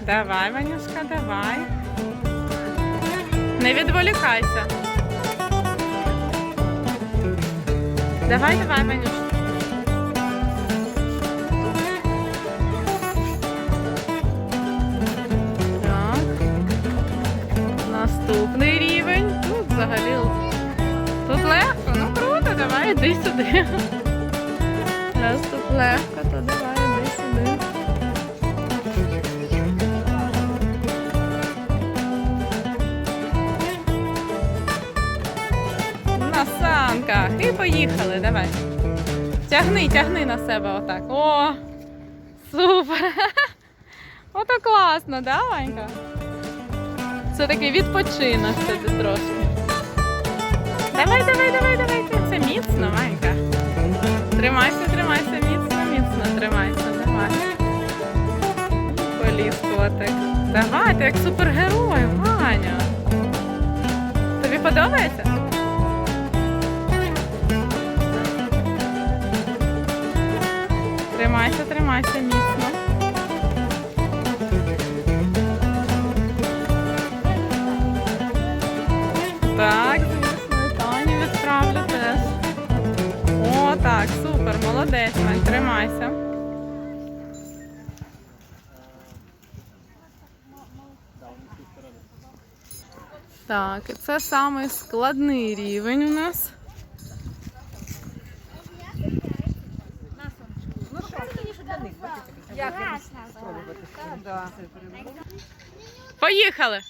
Давай, Ванюшка, давай. Не відволікайся. Давай, давай, Ванюшка. Так. Наступний рівень. Тут взагалі. Тут легко, ну круто, давай, іди сюди. Раз тут легко, то санках. І поїхали, давай. Тягни, тягни на себе отак. О! Супер! Ото класно, да, Ванька? Це такий відпочинок тобі трошки. Давай, давай, давай, давай. Це міцно, Ванька. Тримайся, тримайся, міцно, міцно тримайся, давай. Поліз котик. Давай, ти як супергерой, Ваня. Тобі подобається? Тримайся, тримайся міцно. Так, звісно, і Тані відправлю теж. О, так, супер, молодець, Вань, тримайся. Так, це самий складний рівень у нас. Поїхали!